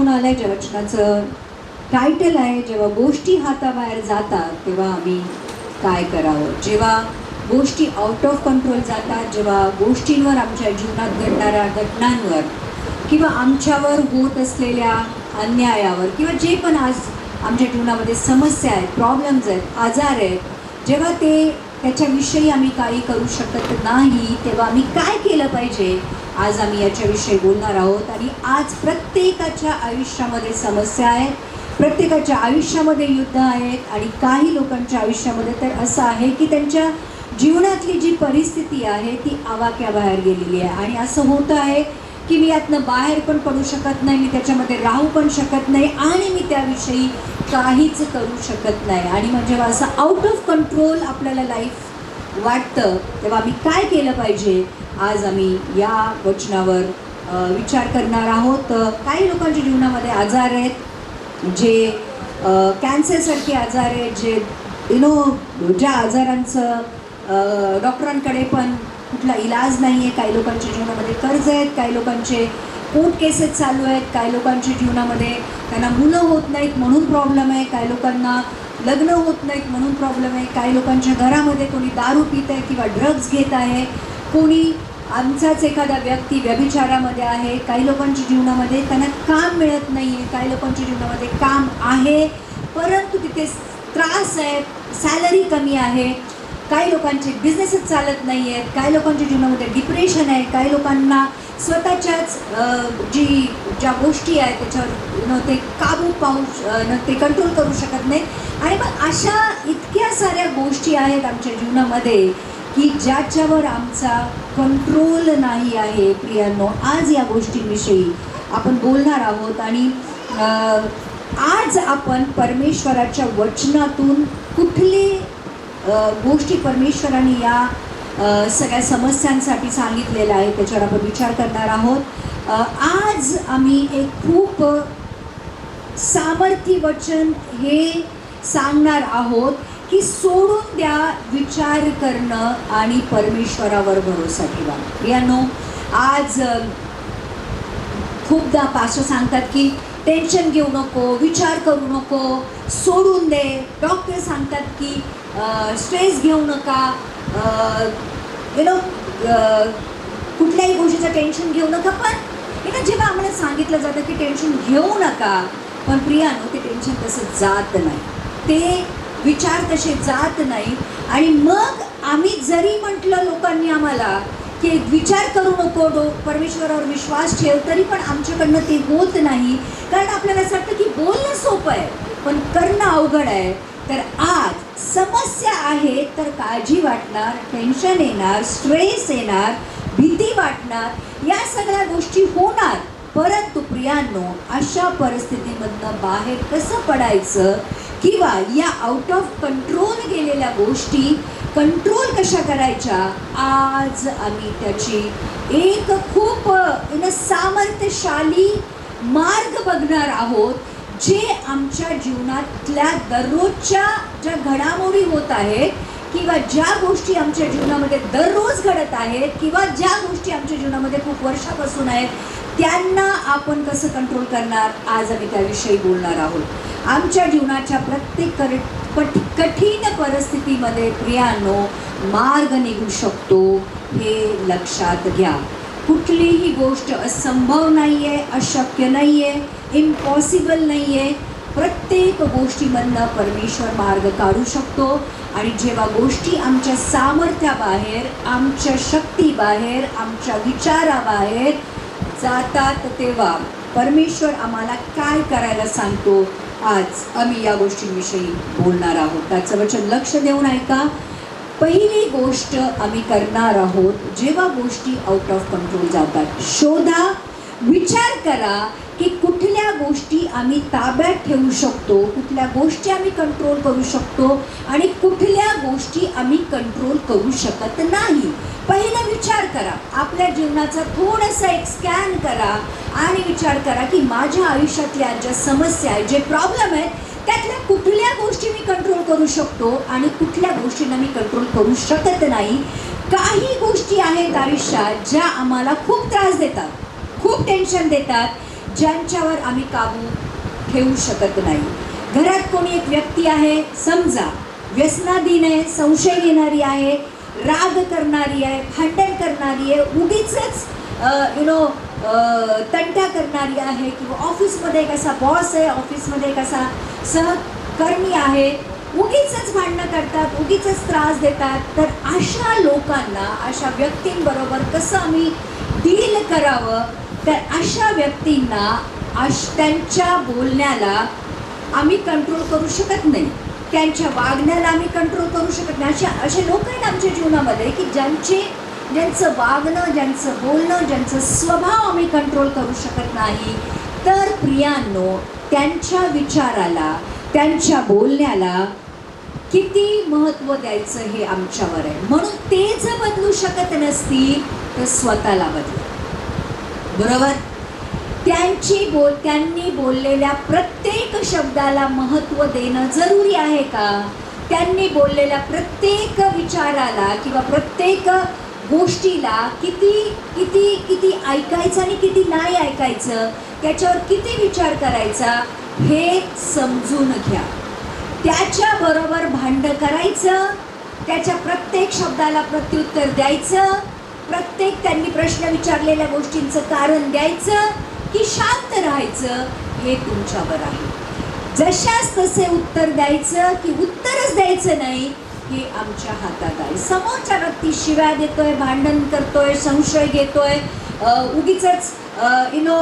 आलंय ज्या वचनाचं टायटल आहे जेव्हा गोष्टी हाताबाहेर जातात तेव्हा आम्ही काय करावं? जेव्हा गोष्टी आउट ऑफ कंट्रोल जातात जेव्हा गोष्टींवर आमच्या जीवनात घडणाऱ्या घटनांवर किंवा आमच्यावर होत असलेल्या अन्यायावर किंवा जे पण आज आमच्या जीवनामध्ये समस्या आहेत प्रॉब्लेम्स आहेत आजार आहेत जेव्हा ते त्याच्याविषयी आम्ही काही करू शकत नाही तेव्हा आम्ही काय केलं पाहिजे? आज आम्ही याच्याविषयी बोलणार आहोत आणि आज प्रत्येकाच्या आयुष्यामध्ये समस्या आहेत प्रत्येकाच्या आयुष्यामध्ये युद्ध आहेत आणि काही लोकांच्या आयुष्यामध्ये तर असं आहे की त्यांच्या जीवनातली जी परिस्थिती आहे ती आवाक्याबाहेर गेलेली आहे. आणि असं होतं आहे की मी यातनं बाहेर पण पडू शकत नाही मी त्याच्यामध्ये राहू पण शकत नाही आणि मी त्याविषयी काहीच करू शकत नाही. आणि म्हणजे असं आउट ऑफ कंट्रोल आपल्याला लाईफ वाटतं तेव्हा आम्ही काय केलं पाहिजे? आज आम्ही या वचनावर विचार करणार आहोत. काही लोकांच्या जीवनामध्ये आजार आहेत जे कॅन्सरसारखे आजार आहेत जे यु नो ज्या आजारांचं डॉक्टरांकडे पण कुठला इलाज नाही आहे. काही लोकांच्या जीवनामध्ये कर्ज आहेत काही लोकांचे कोर्ट केसेस चालू आहेत काही लोकांच्या जीवनामध्ये त्यांना मुलं होत नाहीत म्हणून प्रॉब्लेम आहे. काही लोकांना लग्न होत नाहीत म्हणून प्रॉब्लेम आहे. काही लोकांच्या घरामध्ये कोणी दारू पित आहे किंवा ड्रग्ज घेत आहे. कोणी आमचाच एखादा व्यक्ती व्यभिचारामध्ये आहे. काही लोकांच्या जीवनामध्ये त्यांना काम मिळत नाही आहे काही लोकांच्या जीवनामध्ये काम आहे. परंतु तिथे त्रास आहे. सॅलरी कमी आहे. काही लोकांचे बिझनेसच चालत नाही आहेत काही लोकांच्या जीवनामध्ये डिप्रेशन आहे काही लोकांना स्वतःच्याच जी ज्या गोष्टी आहेत त्याच्यावर न ते काबू पाहू न ते कंट्रोल करू शकत नाही आणि मग अशा इतक्या साऱ्या गोष्टी आहेत आमच्या जीवनामध्ये की ज्याच्यावर आमचा कंट्रोल नाही आहे प्रियांनो. आज या गोष्टींविषयी आपण बोलणार आहोत आणि आज आपण परमेश्वराच्या वचनातून कुठले गोष्टी परमेश्वराने या सगळ्या समस्यांसाठी सांगितलेल्या आहे त्याच्यावर आपण विचार करणार आहोत. आज आम्ही एक खूप सामर्थ्य वचन हे सांगणार आहोत की सोडून द्या विचार करणं आणि परमेश्वरावर भरोसा ठेवा. यानो आज खूपदा पास्टर सांगतात की टेन्शन घेऊ नको विचार करू नको सोडून दे. डॉक्टर सांगतात की स्ट्रेस घेऊ नका. यु नो कुठल्याही गोष्टीचं टेन्शन घेऊ नका. पण हे ना जेव्हा आम्हाला सांगितलं जातं की टेन्शन घेऊ नका पण प्रियानो ते टेन्शन तसं जात नाही. ते विचार तसे जात नाही. आणि मग आम्ही जरी म्हटलं लोकांनी आम्हाला की विचार करू नको डो परमेश्वरावर विश्वास ठेव तरी पण आमच्याकडनं ते होत नाही. कारण आपल्याला असं वाटतं की बोलणं सोपं आहे पण करणं अवघड आहे. तर आज समस्या आहे तर काळजी वाटणार टेन्शन येणार स्ट्रेस येणार भीती वाटणार या सगळ्या गोष्टी होणार. परंतु प्रियांनो अशा परिस्थितीमधनं बाहेर कसं पडायचं? किंवा या आउट ऑफ कंट्रोल गेलेल्या गोष्टी कंट्रोल कशा करायच्या? आज आम्ही त्याची एक खूप सामर्थ्यशाली मार्ग बघणार आहोत. जे आमच्या जीवनातल्या दररोजच्या ज्या घडामोडी होत आहेत किंवा ज्या गोष्टी आमच्या जीवनामध्ये दररोज घडत आहेत किंवा ज्या गोष्टी आमच्या जीवनामध्ये खूप वर्षापासून आहेत त्यांना आपण कसं कंट्रोल करणार? आज आम्ही त्याविषयी बोलणार आहोत. आमच्या जीवनाच्या प्रत्येक कर कठ कठीण परिस्थितीमध्ये प्रियानो मार्ग निघू शकतो हे लक्षात घ्या. कुठलीही गोष्ट असंभव नाही आहे अशक्य नाही आहे इम्पॉसिबल नाही आहे प्रत्येक गोष्टीमधनं परमेश्वर मार्ग काढू शकतो आणि जेव्हा गोष्टी आमच्या सामर्थ्याबाहेर आमच्या शक्तीबाहेर आमच्या विचाराबाहेर जातात तेव्हा परमेश्वर आम्हाला काय करायला सांगतो आज आम्ही या गोष्टींविषयी बोलणार आहोत. त्याचं वचन लक्ष देऊन ऐका. पहिली गोष्ट आम्ही करणार आहोत जेव्हा गोष्टी आउट ऑफ कंट्रोल जातात. शोधा विचार करा की कुठल्या गोष्टी आम्ही ताब्यात ठेवू शकतो कुठल्या गोष्टी आम्ही कंट्रोल करू शकतो आणि कुठल्या गोष्टी आम्ही कंट्रोल करू शकत नाही. पहिला विचार करा आपल्या जीवनाचा थोडासा एक स्कॅन करा आणि विचार करा की माझ्या आयुष्यातल्या ज्या समस्या आहेत जे प्रॉब्लेम आहेत त्यातल्या कुठल्या गोष्टी मी कंट्रोल करू शकतो आणि कुठल्या गोष्टींना मी कंट्रोल करू शकत नाही? काही गोष्टी आहेत आयुष्यात ज्या आम्हाला खूप त्रास देतात खूप टेन्शन देतात ज्यांच्यावर आम्ही काबू ठेवू शकत नाही. घरात कोणी एक व्यक्ती आहे समजा व्यसनाधीन आहे संशय घेणारी आहे राग करणारी आहे भांडण करणारी आहे उगीच यु नो तंट्या करणारी आहे किंवा ऑफिसमध्ये एक असा बॉस आहे ऑफिसमध्ये एक असा सहकर्मी आहे उगीच भांडणं करतात उगीच त्रास देतात. तर अशा लोकांना अशा व्यक्तींबरोबर कसं आम्ही डील करावं? तर अशा व्यक्तींना अश त्यांच्या बोलण्याला आम्ही कंट्रोल करू शकत नाही. त्यांच्या वागण्याला आम्ही कंट्रोल करू शकत नाही. अशा असे लोक आहेत आमच्या जीवनामध्ये की ज्यांचे ज्यांचं वागणं ज्यांचं बोलणं ज्यांचं स्वभाव आम्ही कंट्रोल करू शकत नाही. तर प्रियांनो त्यांच्या विचाराला त्यांच्या बोलण्याला किती महत्त्व द्यायचं हे आमच्यावर आहे. म्हणून ते जर बदलू शकत नसतील तर स्वतःला बदल. बरोबर? त्यांची बोल त्यांनी बोललेल्या प्रत्येक शब्दाला महत्त्व देणं जरुरी आहे का? त्यांनी बोललेल्या प्रत्येक विचाराला किंवा प्रत्येक गोष्टीला किती किती किती ऐकायचं आणि किती नाही ऐकायचं त्याच्यावर किती विचार करायचा हे समजून घ्या. त्याच्याबरोबर भांडं करायचं त्याच्या प्रत्येक शब्दाला प्रत्युत्तर द्यायचं प्रत्येक त्यांनी प्रश्न विचारलेल्या गोष्टींचं कारण द्यायचं की शांत राहायचं हे तुमच्यावर आहे. जशास तसे उत्तर द्यायचं की उत्तरच द्यायचं नाही हे आमच्या हातात आहे. समोरच्या व्यक्ती शिव्या देतोय भांडण करतोय संशय घेतोय उगीच यु नो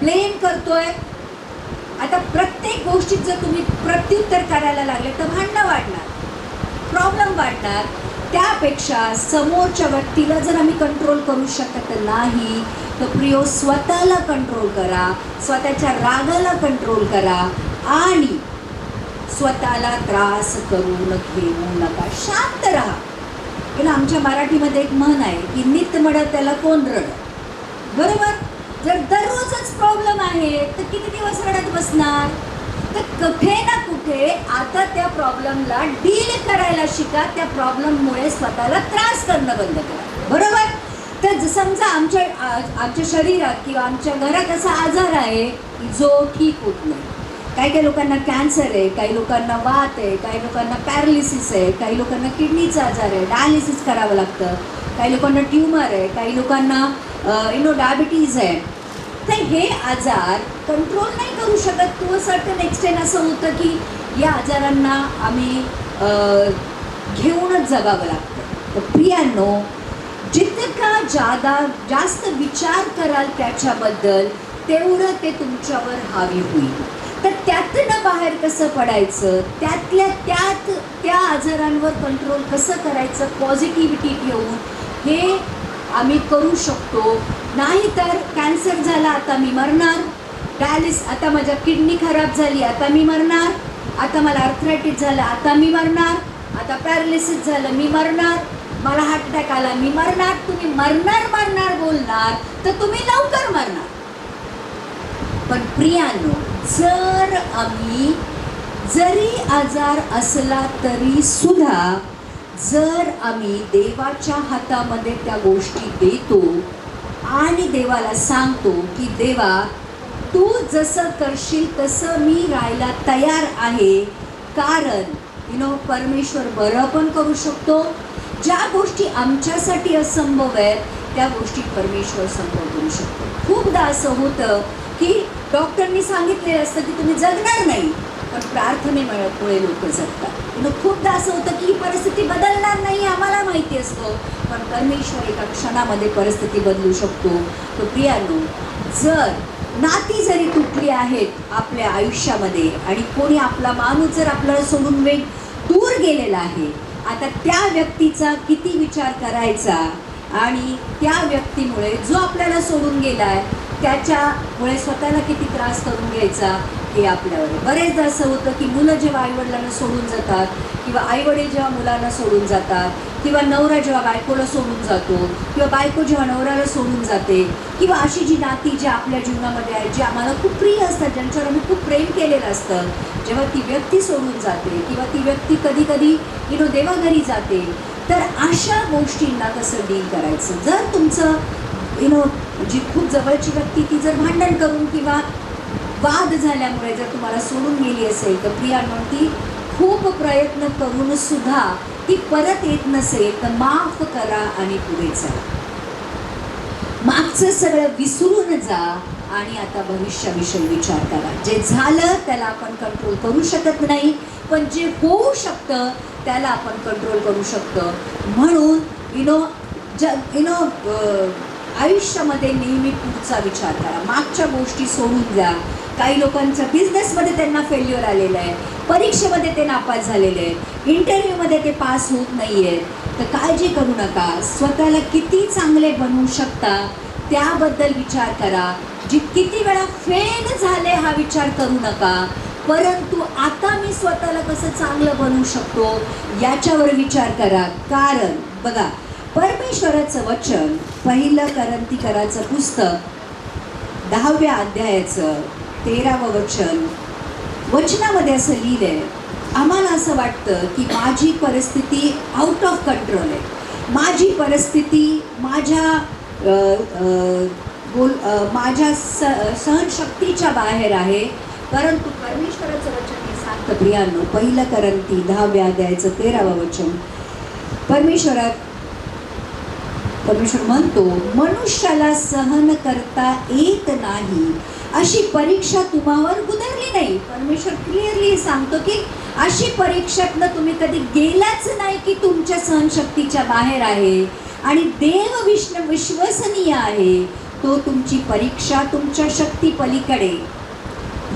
ब्लेम करतोय. आता प्रत्येक गोष्टीत जर तुम्ही प्रत्युत्तर करायला लागले तर भांडणं वाढणार प्रॉब्लेम वाढणार. त्यापेक्षा समोरच्या व्यक्तीला जर आम्ही कंट्रोल करू शकत नाही तर प्रियो स्वतःला कंट्रोल करा स्वतःच्या रागाला कंट्रोल करा आणि स्वतःला त्रास करून घेऊ नका. शांत राहा. पण आमच्या मराठीमध्ये एक म्हण आहे की नित म्हणत त्याला कोण रड बरोबर? जर दररोजच प्रॉब्लेम आहे तर किती दिवस रडत बसणार? तर कुठे ना कुठे आता त्या प्रॉब्लेमला डील करायला शिका. त्या प्रॉब्लेममुळे स्वतःला त्रास करणं बंद करा. बरोबर? तर समजा आमच्या आमच्या शरीरात किंवा आमच्या घरात असा आजार आहे की जो ठीक होत नाही. काही काही लोकांना कॅन्सर आहे काही लोकांना वात आहे काही लोकांना पॅरालिसिस आहे काही लोकांना किडनीचा आजार आहे डायलिसिस करावं लागतं काही लोकांना ट्युमर आहे काही लोकांना यु नो डायबिटीज आहे. तर हे आजार कंट्रोल नाही करू शकत. टू अ सर्टन एक्सटेन असं होतं की या आजारांना आम्ही घेऊनच जगावं लागतं. तर प्रियांनो जितका जादा जास्त विचार कराल त्याच्याबद्दल तेवढं ते तुमच्यावर हावी होईल. तर त्यातनं बाहेर कसं पडायचं? त्यातल्या त्यात त्या आजारांवर कंट्रोल कसं करायचं? पॉझिटिव्हिटी घेऊन हे आम्ही करू शकतो. नाहीतर कॅन्सर झाला आता मी मरणार. डायलिस आता माझ्या किडनी खराब झाली आता मी मरणार. आता मला अर्थरायटिस झालं आता मी मरणार. आता पॅरालिसिस झालं मी मरणार. मला हार्ट अटॅक आला मी मरणार. तुम्ही मरणार मरणार बोलणार तर तुम्ही लवकर मरणार. पण प्रियानो जर आम्ही जरी आजार असला तरी सुद्धा जर आम्ही देवाच्या हातामध्ये त्या गोष्टी देतो आणि देवाला सांगतो की देवा तू जसं करशील तसं मी राहायला तयार आहे. कारण यु नो परमेश्वर बरं पण करू शकतो. ज्या गोष्टी आमच्यासाठी असंभव आहेत त्या गोष्टी परमेश्वर संभव करू शकतो. खूपदा असं होतं की डॉक्टरनी सांगितलेलं असतं की तुम्ही जगणार नाही. पण प्रार्थनेमुळे लोक जगतात. पण खूपदा असं होतं की ही परिस्थिती बदलणार नाही आम्हाला माहिती असतं. पण परमेश्वर एका क्षणामध्ये परिस्थिती बदलू शकतो. तो प्रियानो जर नाती जरी तुटली आहेत आपल्या आयुष्यामध्ये आणि कोणी आपला माणूस जर आपल्याला सोडून वेग दूर गेलेला आहे आता त्या व्यक्तीचा किती विचार करायचा आणि त्या व्यक्तीमुळे जो आपल्याला सोडून गेला आहे त्याच्यामुळे स्वतःला किती त्रास करून घ्यायचा हे आपल्यावर बरेचदा असं होतं की मुलं जेव्हा आईवडिलांना सोडून जातात किंवा आईवडील जेव्हा मुलांना सोडून जातात किंवा नवरा जेव्हा बायकोला सोडून जातो किंवा बायको जेव्हा नवऱ्याला सोडून जाते किंवा अशी जी नाती जी आपल्या जीवनामध्ये आहेत जी आम्हाला खूप प्रिय असतात ज्यांच्यावर आम्ही खूप प्रेम केलेलं असतं जेव्हा ती व्यक्ती सोडून जाते किंवा ती व्यक्ती कधी कधी यु नो देवाघरी जाते तर अशा गोष्टींना कसं डील करायचं. जर तुमचं यु नो जी खूप जवळची व्यक्ती ती जर भांडण करून किंवा वाद झाल्यामुळे जर तुम्हाला सोडून गेली असेल तर प्रिया ती खूप प्रयत्न करून सुद्धा ती परत येत नसेल तर माफ करा आणि पुढे चला. मागचं सगळं विसरून जा आणि आता भविष्याविषयी विचार करा. जे झालं त्याला आपण कंट्रोल करू शकत नाही पण जे होऊ शकतं त्याला आपण कंट्रोल करू शकतो. म्हणून यु नो ज यु नो आयुष्यामध्ये नेहमी पुढचा विचार करा. मागच्या गोष्टी सोडून द्या. काही लोकांचं बिझनेसमध्ये त्यांना फेल्युअर आलेलं आहे. परीक्षेमध्ये ते नापास झालेले आहेत. इंटरव्ह्यूमध्ये ते पास होत नाही आहेत तर काळजी करू नका. स्वतःला किती चांगले बनवू शकता त्याबद्दल विचार करा. जी किती वेळा फेल झाले हा विचार करू नका. परंतु आता मी स्वतःला कसं चांगलं बनवू शकतो याच्यावर विचार करा. कारण बघा परमेश्वराचं वचन पहिलं करंतीकराचं पुस्तक दहाव्या अध्यायाचं तेरावं वचन वचनामध्ये असं लिहिलं आहे आम्हाला असं वाटतं की माझी परिस्थिती आउट ऑफ कंट्रोल आहे. माझी परिस्थिती माझ्या बोल माझ्या स सहनशक्तीच्या बाहेर आहे. परंतु परमेश्वराचं वचन हे सांगतं प्रियांनो पहिलं करंती दहाव्या अध्यायाचं तेरावं वचन परमेश्वरात परमेश्वर म्हणतो मनुष्याला सहन करता येत नाही. अशी परीक्षा तुम्हावर गुदरली नाही. परमेश्वर क्लिअरली सांगतो की अशी परीक्षेतनं तुम्ही कधी गेलाच नाही की तुमच्या सहनशक्तीच्या बाहेर आहे. आणि देव विष्णू विश्वसनीय आहे. तो तुमची परीक्षा तुमच्या शक्ती पलीकडे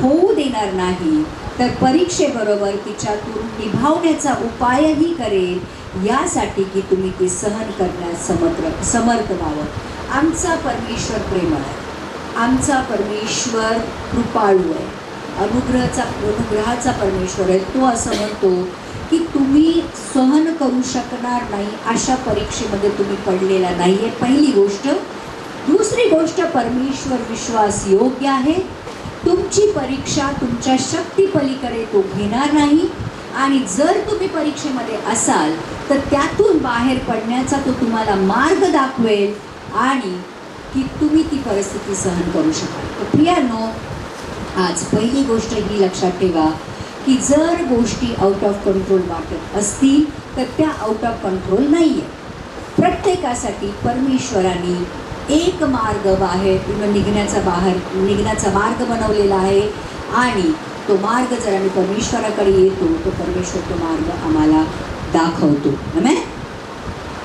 होऊ देणार नाही. तर परीक्षेबरोबर तिच्यातून निभावण्याचा उपायही करेल. यासाठी की तुम्ही ती सहन करण्यास समर्थ समर्थ व्हावं. आमचा परमेश्वर प्रेमळ आहे. आमचा परमेश्वर कृपाळू आहे. अनुग्रहाचा अनुग्रहाचा परमेश्वर आहे. तो असं म्हणतो की तुम्ही सहन करू शकणार नाही अशा परीक्षेमध्ये तुम्ही पडलेला नाही आहे पहिली गोष्ट दुसरी गोष्ट परमेश्वर विश्वास योग्य आहे. तुमची परीक्षा तुमच्या शक्तीपलीकडे तो घेणार नाही. आणि जर तुम्ही परीक्षेमध्ये असाल तर त्यातून बाहेर पडण्याचा तो तुम्हाला मार्ग दाखवेल आणि की तुम्ही ती परिस्थिती सहन करू शकाल. तर प्रियानो आज पहिली गोष्ट ही लक्षात ठेवा की जर गोष्टी आउट ऑफ कंट्रोल वाटत असतील तर त्या आउट ऑफ कंट्रोल नाही आहे प्रत्येकासाठी परमेश्वराने एक मार्ग बाहेर निघण्याचा बाहेर निघण्याचा मार्ग बनवलेला आहे आणि तो मार्ग जर आम्ही परमेश्वराकडे येतो तो परमेश्वर तो मार्ग आम्हाला दाखवतो आमेन?